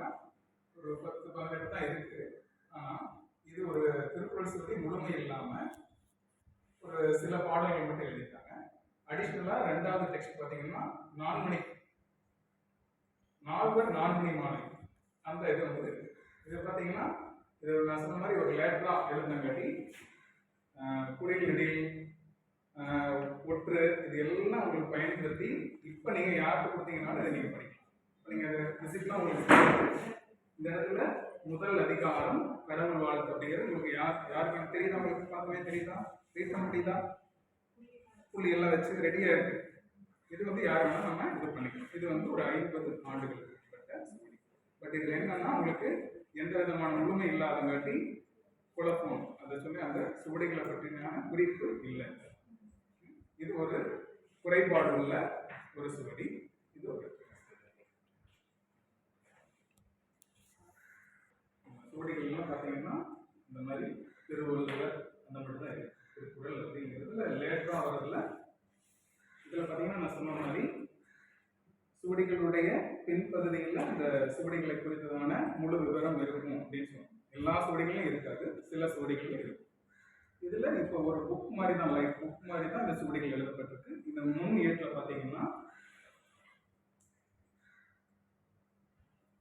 பார்த்தீங்கன்னா ஒரு பத்து பதினெட்டு தான் இருக்கு. ஆனால் இது ஒரு திருக்குறள் சொல்லி முழுமை இல்லாமல் ஒரு சில பாடல்கள் மட்டும் எழுதியிருக்காங்க. அடிஷ்னலாக ரெண்டாவது டெக்ஸ்ட் பார்த்தீங்கன்னா நான்மணி. நால்வர் நான்மணி மாலை. அந்த இது வந்து இருக்கு. இது பார்த்தீங்கன்னா இது நான் சொன்ன மாதிரி ஒரு லேட்டராக குடில் நெடில் ஒற்று இது எல்லாம் உங்களுக்கு பயன்படுத்தி இப்போ நீங்கள் யாருக்கு கொடுத்தீங்கனாலும் இதை நீங்கள் படிக்கலாம். நீங்கள் விசிட்லாம் உங்களுக்கு இந்த இடத்துல முதல் அதிகாரம் கடவுள் வாழ்த்து அப்படிங்கிறது உங்களுக்கு யார் யாருக்கு தெரியுதா? உங்களுக்கு பார்க்கவே தெரியுதா? பேச முடியுதா? புள்ளி எல்லாம் வச்சு ரெடியாக இருக்கு. இது வந்து யார் வேணாலும் நம்ம இது பண்ணிக்கலாம். இது வந்து ஒரு ஐம்பது ஆண்டுகளுக்கு பட் இதில் என்னன்னா உங்களுக்கு எந்த விதமான முழுமை இல்லாதங்காட்டி குழப்பம். அதை சொல்லி அந்த சுவடிகளை பற்றின குறிப்பு இல்லை. இது ஒரு குறைபாடு உள்ள ஒரு சுவடி. இது ஒரு சுவடிகள்லாம் பார்த்தீங்கன்னா இந்த மாதிரி திருவள்ளுவர் அந்த மட்டும் தான் இருக்கு திருக்குறள் அப்படிங்கிறதுல லேட்டராக வரதுல இதில் பார்த்தீங்கன்னா நான் சொன்ன மாதிரி சுவடிகளுடைய பின்பகுதியில் அந்த சுவடிகளை குறித்ததான முழு விவரம் இருக்கும் அப்படின்னு சொன்னோம் எல்லா சுவடிகளும் இருக்காது சில சுவடிகள் இருக்கும். இதில் இப்போ ஒரு புக் மாதிரி தான் லைஃப் புக் மாதிரி தான் இந்த சுவடிகள் எழுதப்பட்டிருக்கு. இந்த முன் ஏட்டில் பார்த்தீங்கன்னா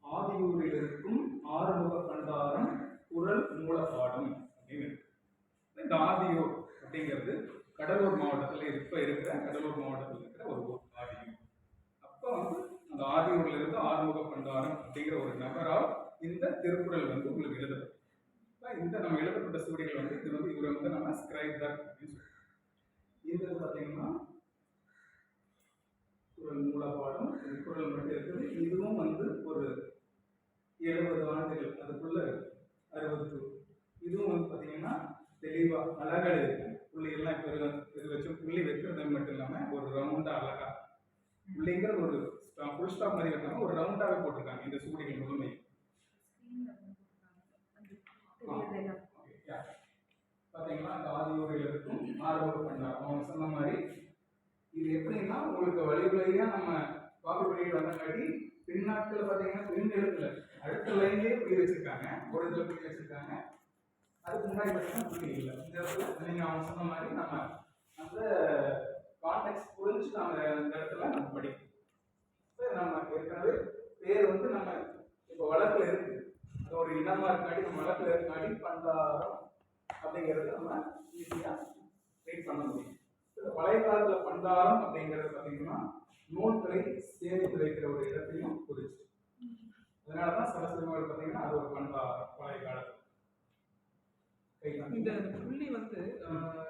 ஆதியூரில் இருக்கும் ஆறுமுக பண்டாரம் குரல் மூலப்பாடம் அப்படின்னு இருக்கு இந்த ஆதியூர் அப்படிங்கிறது கடலூர் மாவட்டத்தில் இப்போ இருக்கிற கடலூர் மாவட்டத்தில் இருக்கிற ஒரு ஊர் ஆதியூர் அப்போ வந்து அந்த ஆதியூர்ல இருந்து ஆறுமுக பண்டாரம் அப்படிங்கிற ஒரு நபரால் இந்த திருக்குறள் வந்து உங்களுக்கு எழுதப்படும் இந்த நம்ம எழுதப்பட்ட சுவடிகள் வந்து இது வந்து இவரை வந்து நம்ம ஸ்கிரைபர் அப்படின்னு சொல்லுவோம் இது பார்த்தீங்கன்னா குரல் மூலப்பாடம் திருக்குறள் குரல் மட்டும் இருக்குது. இதுவும் வந்து ஒரு எழுபது ஆண்டுகள் அதுக்குள்ள அறுபது இதுவும் வந்து பார்த்தீங்கன்னா தெளிவாக அழகாக இருக்கும் புள்ளி எல்லாம் இப்போ இது வச்சு புள்ளி வைக்கிறது மட்டும் இல்லாமல் ஒரு ரவுண்டாக அழகா புள்ளிங்கிற ஒரு ஃபுல் ஸ்டாப் மாதிரி ரவுண்டாகவே போட்டிருக்காங்க. இந்த சூடிகள் முழுமை பார்த்தீங்களா அந்த ஆதியூரில் இருக்கும். ஆறுமுக பண்ணார் அவங்க சொன்ன மாதிரி இது எப்படின்னா உங்களுக்கு வழிவழியா நம்ம காப்பி பண்ணிட்டு வந்தங்காட்டி பின்னாட்கள் பார்த்தீங்கன்னா பின் எழுத்துல அடுத்த லைன்லேயே புள்ளி வச்சிருக்காங்க. ஒரு இதில் புள்ளி வச்சிருக்காங்க. அதுக்கு முன்னாடி பார்த்தீங்கன்னா புள்ளி இல்லை. இந்த இடத்துல நீங்கள் அவங்க சொன்ன மாதிரி நம்ம அந்த கான்டெக்ட் புரிஞ்சு நம்ம இந்த இடத்துல நம்ம படிக்கணும். நம்ம ஏற்கனவே பேர் வந்து நம்ம இப்போ வழக்கில் இருக்கு. அது ஒரு இனமா இருக்காடி நம்ம வழக்கில் இருக்காடி பண்டாரம் அப்படிங்கிறது நம்ம ஈஸியாக ரீட் பண்ண முடியும். பழைய காலத்தில் பண்டாரம் அப்படிங்கிறது பார்த்தீங்கன்னா நூல்களை சேமித்து வைக்கிற ஒரு இடத்தையும் குறிச்சு. அதனால தான் சரஸ்வதி பார்த்தீங்கன்னா அது ஒரு பண்டாரம் பழைய காலத்தில். இந்த புள்ளி வந்து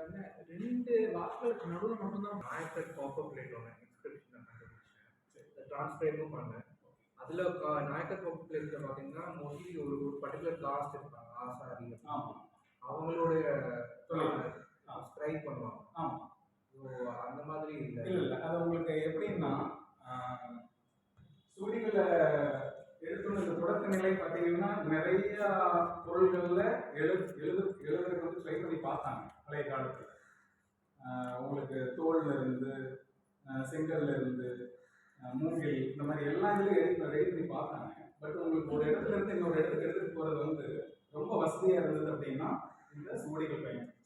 என்ன, ரெண்டு வாக்குகளுக்கு நடுவில் மட்டும்தான் நாயக்கர் பாப்பப் பிளேட் ஒன்று இன்ஸ்கிரிப்ஷன் கண்டுபிடிச்சேன். டிரான்ஸ்கிரைபும் பண்ணேன். அதில் நாயக்கர் பிளேட்டில் பார்த்தீங்கன்னா மோஸ்ட்லி ஒரு ஒரு பர்டிகுலர் காஸ்ட் இருப்பாங்க ஆசாரி அவங்களுடைய. ஸ்கிரைப் பண்ணுவாங்க. ஆமாம் ஸோ அந்த மாதிரி இல்லை. இல்ல அது உங்களுக்கு எப்படின்னா எடுத்துன்னு இந்த தொடக்க நிலை பார்த்தீங்கன்னா நிறைய பொருள்களில் எழு எழுது எழுதுறதுக்கு வந்து ட்ரை பண்ணி பார்த்தாங்க பழைய காலத்தில். உங்களுக்கு தோல்ல இருந்து செங்கல்ல இருந்து ஆஹ், மூங்கில் இந்த மாதிரி எல்லா இதுலையும் எடுத்து ரெடி பண்ணி பார்த்தாங்க. பட் உங்களுக்கு ஒரு இடத்துல இருந்து இன்னொரு இடத்துக்கு எடுத்துகிட்டு போகிறது வந்து ரொம்ப வசதியாக இருந்தது அப்படின்னா இந்த சுவடிகள் பயன்படுச்சு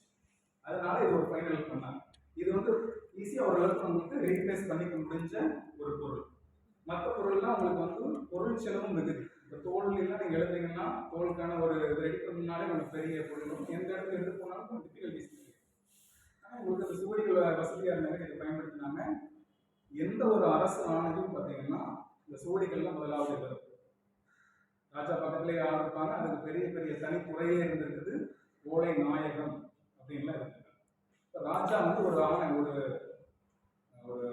அதனால இது ஒரு ஃபைனல் பண்ணாங்க. இது வந்து ஈஸியாக ஓரளவுக்கு உங்களுக்கு ரீப்ளேஸ் பண்ணிக்க முடிஞ்ச ஒரு பொருள். மற்ற பொருள்லாம் உங்களுக்கு வந்து பொருள் செலவும் இருக்குது இப்போ தோல்லாம் நீங்கள் எழுதுறீங்கன்னா தோலுக்கான ஒரு ரெடி பண்ணாலே உங்களுக்கு பெரிய பொருளும் எந்த இடத்துல எடுத்து போனாலும் கொஞ்சம் டிஃபிகல்டிஸ் ஆனால் உங்களுக்கு அந்த சுவடிகள் வசதியாக இருந்தாங்க இதை பயன்படுத்தினாங்க. எந்த ஒரு அரசு ஆணையும் பார்த்தீங்கன்னா இந்த சோடிகள்லாம் முதலாவது வரும் ராஜா பக்கத்திலே ஆள் இருப்பாங்க. அதுக்கு பெரிய பெரிய தனித்துறையே இருந்திருக்குது. ஓலை நாயகம் அப்படின்லாம் இருக்குது இப்போ ராஜா வந்து ஒரு ஆணை ஒரு ஒரு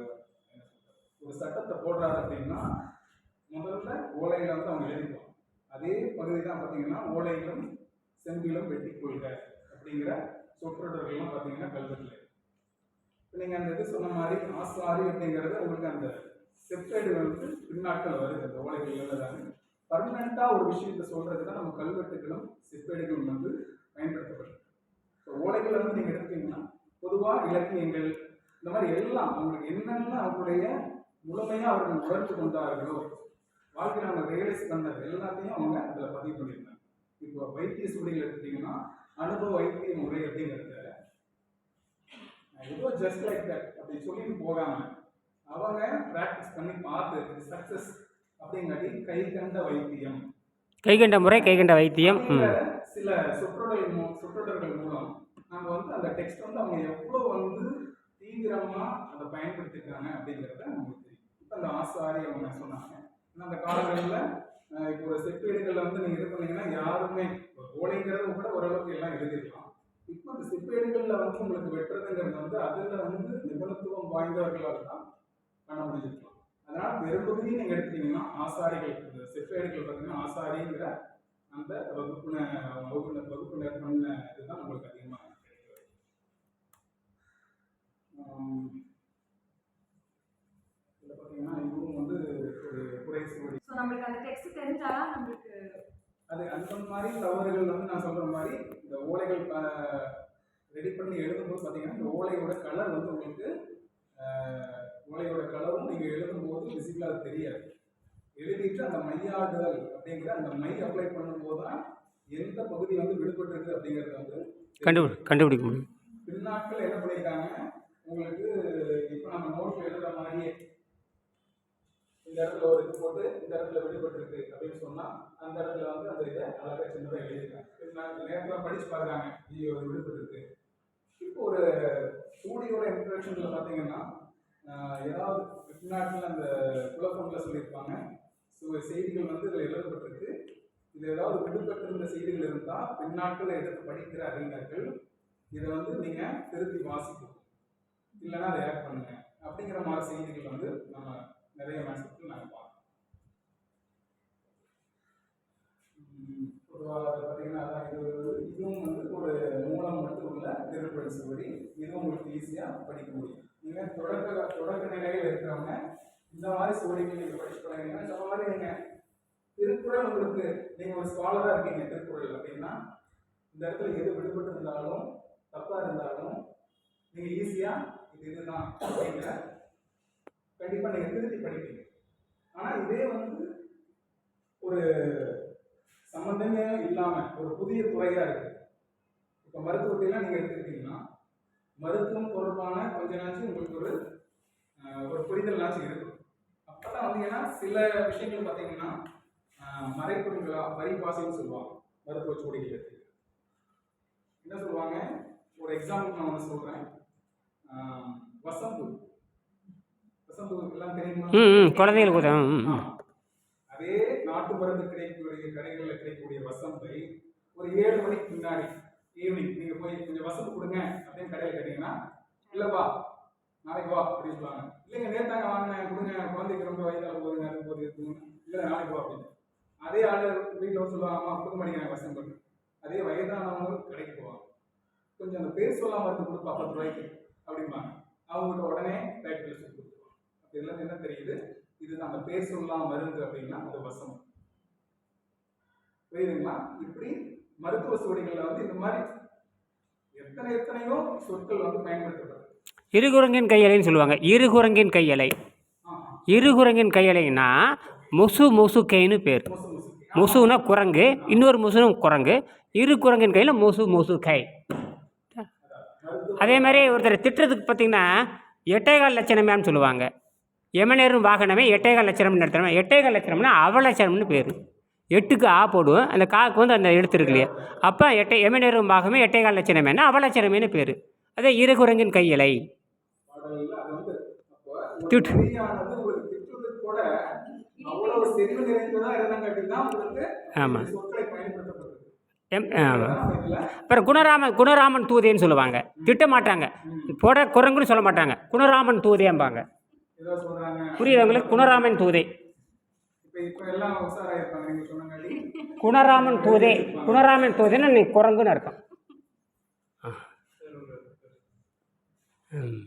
ஒரு சட்டத்தை போடுறாரு அப்படின்னா முதல்ல ஓலையில வந்து அவங்க எழுதிப்பாங்க அதே பகுதி தான் பார்த்தீங்கன்னா ஓலையிலும் செம்பிலும் வெட்டி கொள்க அப்படிங்கிற சொற்றொடர்கள்லாம் பார்த்தீங்கன்னா கல்வெட்டில் நீங்கள் அந்த இது சொன்ன மாதிரி ஆசாரி அப்படிங்கிறது உங்களுக்கு அந்த செப்டைடு வந்து பின்னாட்கள் வருது. அந்த ஓலைகள் எழுதுறாங்க பர்மனெண்ட்டாக ஒரு விஷயத்தை சொல்கிறது தான் நம்ம கல்வெட்டுகளும் செப்பேடுகளும் வந்து பயன்படுத்தப்படுது. இப்போ ஓலைகளை வந்து நீங்கள் எடுத்தீங்கன்னா பொதுவாக இலக்கியங்கள் இந்த மாதிரி எல்லாம் அவங்களுக்கு என்னென்ன அவங்களுடைய முழுமையாக அவர்கள் உணர்ந்து கொண்டார்களோ வாழ்க்கையில் அவங்க ரியலைஸ் பண்ணது எல்லாத்தையும் அவங்க அதில் பதிவு பண்ணியிருந்தாங்க இப்போ வைத்திய சூழல் எடுத்தீங்கன்னா அனுபவ வைத்திய முறை அப்படிங்கிறது. ஏதோ ஜஸ்ட் லைக் தட் அப்படி சொல்லிட்டு போகாம அவங்க ப்ராக்டிஸ் பண்ணி பார்த்து இது சக்ஸஸ் அப்படிங்காட்டி கை கண்ட வைத்தியம். கைகண்ட முறை கைகண்ட வைத்தியம். சில சொற்றொடர்கள் சொற்றொடர்கள் மூலம் நம்ம வந்து அந்த டெக்ஸ்ட் வந்து அவங்க எவ்வளோ வந்து தீவிரமா அதை பயன்படுத்திருக்காங்க அப்படிங்கிறத நமக்கு தெரியும். இப்போ அந்த ஆசாரி அவங்க சொன்னாங்க. அந்த காலங்களில் இப்போ செப்பேடுகளில் வந்து நீங்கள் இது பண்ணீங்கன்னா யாருமே ஓலைங்கிறது கூட ஓரளவுக்கு எல்லாம் எழுதிருக்கலாம். இப்போ அந்த செப்பேடுகளில் வந்து உங்களுக்கு வெட்டுறதுங்கிறது வந்து அதில் வந்து நிபுணத்துவம் வாய்ந்தவர்களால் தான் பண்ண முடிஞ்சிருக்கலாம் அதனால பெரும்பகுதியை நீங்கள் எடுத்துட்டீங்கன்னா ஆசாரிகள் இந்த செப்பேடுகள் பார்த்தீங்கன்னா ஆசாரிங்கிற அந்த வகுப்பினர் வகுப்பினர் வகுப்பினர் பண்ண இதுதான் நம்மளுக்கு அதிகமாக கிடைக்கிறது. இதுல பார்த்தீங்கன்னா இதுவும் வந்து ஒரு குறை ஸோ நம்மளுக்கு அந்த டெக்ஸ்ட் தெரிஞ்சாதான் நம்மளுக்கு அது அந்த மாதிரி தவறுகள் வந்து நான் சொல்ற மாதிரி இந்த ரெடி பண்ணி எழுதும்போது பார்த்தீங்கன்னா இந்த ஓலையோட கலர் வந்து உங்களுக்கு ஓலையோட கலரும் நீங்கள் எழுதும்போது விசிபிளாக தெரியாது. எழுதிட்டு அந்த மையாடுதல் அப்படிங்கிற அந்த மை அப்ளை பண்ணும்போது தான் எந்த பகுதி வந்து விடுபட்டு இருக்கு அப்படிங்கிறது வந்து கண்டுபிடி கண்டுபிடிக்க முடியும். பின்னாட்கள் என்ன பண்ணியிருக்காங்க உங்களுக்கு இப்போ நம்ம நோட்டில் எழுதுற மாதிரியே இந்த இடத்துல ஒரு இது போட்டு இந்த இடத்துல விடுபட்டிருக்கு அப்படின்னு சொன்னா அந்த இடத்துல வந்து அந்த இதை அழகாக சின்னதாக எழுதியிருக்காங்க நேரத்தில் படிச்சு பார்க்குறாங்க ஐயோ விடுபட்டுருக்கு இப்போ ஒரு சூடியோட இன்ட்ரடக்ஷனில் பார்த்தீங்கன்னா ஏதாவது பின்னாட்டில் அந்த குலப்பொண்ணில் சொல்லியிருப்பாங்க. ஸோ செய்திகள் வந்து இதில் எழுதப்பட்டிருக்கு. இது ஏதாவது விடுபட்டிருந்த செய்திகள் இருந்தால் பின்னாட்டில் எடுத்து படிக்கிற அறிஞர்கள் இதை வந்து நீங்கள் திருத்தி வாசிக்கணும். இல்லைன்னா அதை ஆட் பண்ணுங்க. அப்படிங்கிற மாதிரி செய்திகள் வந்து நம்ம நிறைய மேட்சத்தில் நாங்கள் பார்க்கணும் பொதுவாக பார்த்தீங்கன்னா அதான் இது இதுவும் வந்து ஒரு மூலம் மட்டும் உள்ள திருப்படி சுவடி இதுவும் உங்களுக்கு ஈஸியாக படிக்க முடியும். நீங்கள் தொடக்க தொடக்க நிலையில் இருக்கிறவங்க இந்த மாதிரி சுவடிகள் நீங்கள் படிச்சு பழகிங்கன்னா இந்த மாதிரி நீங்கள் திருக்குறள் உங்களுக்கு நீங்கள் ஒரு ஸ்காலராக இருக்கீங்க திருக்குறள் அப்படின்னா இந்த இடத்துல எது விடுபட்டு இருந்தாலும் தப்பாக இருந்தாலும் நீங்கள் ஈஸியாக இது இதுதான் அப்படிங்கிற கண்டிப்பாக நீங்கள் திருத்தி படிப்பீங்க. ஆனால் இதே வந்து ஒரு சம்மந்தமே இல்லாமல் ஒரு புதிய துறையாக இருக்குது இப்போ மருத்துவத்தையெல்லாம் நீங்கள் எடுத்துக்கிட்டீங்கன்னா மருத்துவம் தொடர்பான கொஞ்ச நாச்சும் உங்களுக்கு ஒரு ஒரு புரிதல் நாச்சும் இருக்கும். அப்போ தான் வந்து ஏன்னா சில விஷயங்கள் பார்த்தீங்கன்னா மறைப்பொருள்களா பரிபாசைன்னு சொல்லுவாங்க மருத்துவ சூடிகள் எடுத்து. என்ன சொல்லுவாங்க? ஒரு எக்ஸாம்பிள் நான் ஒன்று சொல்கிறேன் வசம்பு. வசம்பு எல்லாம் தெரியுமா? குழந்தைங்களுக்கு அதே நாட்டு மருந்து கிடைக்கக்கூடிய கடைகளில் கிடைக்கக்கூடிய வசம்பை ஒரு ஏழு மணிக்கு முன்னாடி ஈவினிங் நீங்க போய் கொஞ்சம் வசதி கொடுங்க அப்படின்னு கடையில் கேட்டீங்கன்னா இல்லப்பா நாளைக்கு வா அப்படின்னு சொல்லுவாங்க. இல்லைங்க நேத்தாங்க வாங்கினேன் கொடுங்க குழந்தைக்கு ரொம்ப வயதால போதுங்க அது போது இருக்குங்க இல்லை நாளைக்கு வா அப்படின்னு. அதே ஆள் வீட்டில் வந்து சொல்லுவாங்க அம்மா கொடுக்க மாட்டேங்கிறாங்க வசம்பு அதே வயதானவங்க கடைக்கு போவாங்க. கொஞ்சம் அந்த பேர் சொல்லாம இருந்து கொடுப்பா பத்து ரூபாய்க்கு அப்படிம்பாங்க. அவங்ககிட்ட உடனே பேக் சொல்லி கொடுத்துருவாங்க. அப்படி எல்லாம் என்ன தெரியுது? இதுதான் அந்த பேர் சொல்லலாம் மருந்து அப்படின்னா அது வசம் புரியுதுங்களா? இப்படி மருத்துவ சுவடிகளில் வந்து இந்த மாதிரி எத்தனை எத்தனையோ சொற்கள் வந்து பயன்படுத்தப்படுது இருகுரங்கின் கையலைன்னு சொல்லுவாங்க. இருகுரங்கின் கையலை. இருகுரங்கின் கையலைன்னா முசு முசுக்கைன்னு பேர். முசு முசு முசுனா குரங்கு இன்னொரு முசுனும் குரங்கு. இரு குரங்கின் கையில் முசு முசு கை அதே மாதிரி ஒருத்தர் திட்டுறதுக்கு பார்த்தீங்கன்னா எட்டேகால் லட்சணமேன்னு சொல்லுவாங்க. எமனேரும் வாகனமே எட்டேகால் லட்சணம்னு நடத்துகிறோம் எட்டேகால் லட்சணம்னா அவலட்சணம்னு பேர். எட்டுக்கு ஆ போடுவோம். அந்த காக்கு வந்து அந்த எழுத்து இருக்கு இல்லையா அப்போ எட்டை எமனேரும் பாகமே எட்டேகால் லட்சணமேனா அவலட்சணமேனு பேர். அதே இருகுரங்கின் கையலை. திட்டு. ஆமாம். எம் அப்புறம் குணராமன் குணராமன் தூதேன்னு சொல்லுவாங்க. திட்ட மாட்டாங்க. போட குரங்குன்னு சொல்ல மாட்டாங்க. குணராமன் தூதேம்பாங்க. ஏதோ சொல்றாங்க. புரியுது உங்களுக்கு? குணராமன் தூதே இப்ப இப்ப எல்லாம் உஷாராயிருப்பாங்க நீங்க சொன்னங்காட்டி குணராமன் தூதே குணராமன் தூதேன்னா நீ குரங்குன்னு அர்த்தம். ம்.